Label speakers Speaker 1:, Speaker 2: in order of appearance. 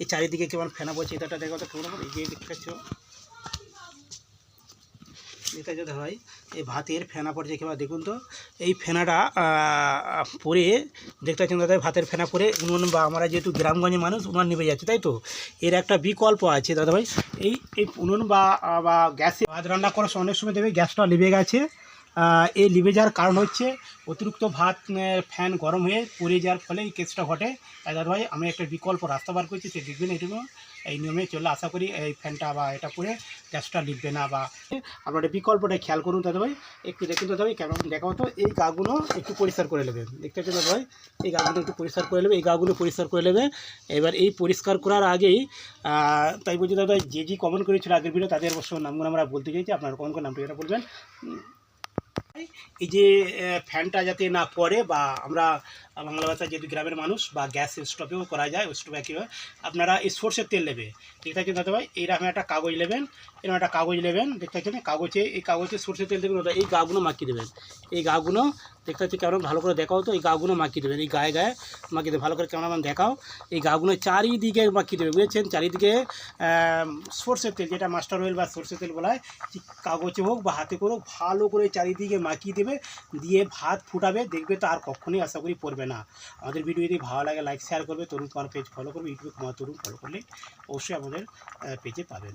Speaker 1: এই চারিদিকে কেমন ফেনা পড়ছে, এটা দেখো তো কেমন এই যে দেখতে পাচ্ছ এটা যদি হয় এই ভাতের ফেনা পড়ছে কেমন দেখুন তো। এই ফেনাটা পরে দেখতে পাচ্ছেন দাদা, ভাতের ফেনা পরে উনুন বা আমরা যেহেতু গ্রামগঞ্জের মানুষ, উনুন নিভে যাচ্ছে, তাই তো? এর একটা বিকল্প আছে দাদাভাই। এই এই উনুন বা বা গ্যাসে ভাত রান্না করার অনেক সময় দেবে গ্যাসটা লিভে গেছে। এই লিভে যাওয়ার কারণ হচ্ছে অতিরিক্ত ভাত ফ্যান গরম হয়ে পড়ে যাওয়ার ফলে এই কেসটা ঘটে। তাই দাদাভাই আমি একটা বিকল্প রাস্তা বার করছি, সে দেখবেন এটুকু এই নিয়মে চলে আশা করি এই ফ্যানটা বা এটা করে গ্যাসটা লিখবে না বা আপনারা বিকল্পটা খেয়াল করুন দাদাভাই একটু দেখুন দাদাভাই কেমন দেখাও তো এই গাগুলো একটু পরিষ্কার করে নেবে, দেখতে পাচ্ছেন দাদাভাই এই গাগুলো একটু পরিষ্কার করে নেবে, এই গাগুলো পরিষ্কার করে নেবে। এবার এই পরিষ্কার করার আগেই তাই বলছি দাদা যে যে কমেন্ট করেছিল আগের ভিডিও তাদের অবশ্য নামগুলো আমরা বলতে চাইছি, আপনারা কমেন্ট করে নামটা এটা বলবেন। এই যে ফ্যানটা যাতে না পড়ে বা আমরা বাংলা ভাষা যেহেতু গ্রামের মানুষ বা গ্যাস স্টোভেও করা যায়, ওই স্টোভে কীভাবে আপনারা সর্ষের তেল নেবে। ঠিক আছে দাদা ভাই এইরকম একটা কাগজ নেবেন, এরকম একটা কাগজ নেবেন, দেখতে পাচ্ছেন, কাগজে, এই কাগজে সর্ষের তেল দেবেন এই গাগুলো মাখিয়ে দেবেন। এই গাগুলো দেখতে পাচ্ছি কেমন ভালো করে দেখাও তো, এই গাগুলো মাখিয়ে দেবেন, এই গায়ে গায়ে মাখিয়ে দেবেন, ভালো করে কেমন দেখাও। এই গাগুলো চারিদিকে মাখিয়ে দেবে বুঝেছেন? চারিদিকে সর্ষের তেল, যেটা মাস্টার অয়েল বা সর্ষের তেল বলা হয় কাগজে হোক বা হাতে করে হোক, ভালো করে চারিদিকে মাখিয়ে দেবে, দিয়ে ভাত ফুটাবে, দেখবে তো আর কখনোই আশা করি পড়বে না। আমাদের ভিডিও যদি ভালো লাগে লাইক শেয়ার করবে, তরুণ কুমার পেজ ফলো করবে ইউটিউবে কুমার তরুণ ফলো করলে অবশ্যই আমাদের পেজে পাবেন।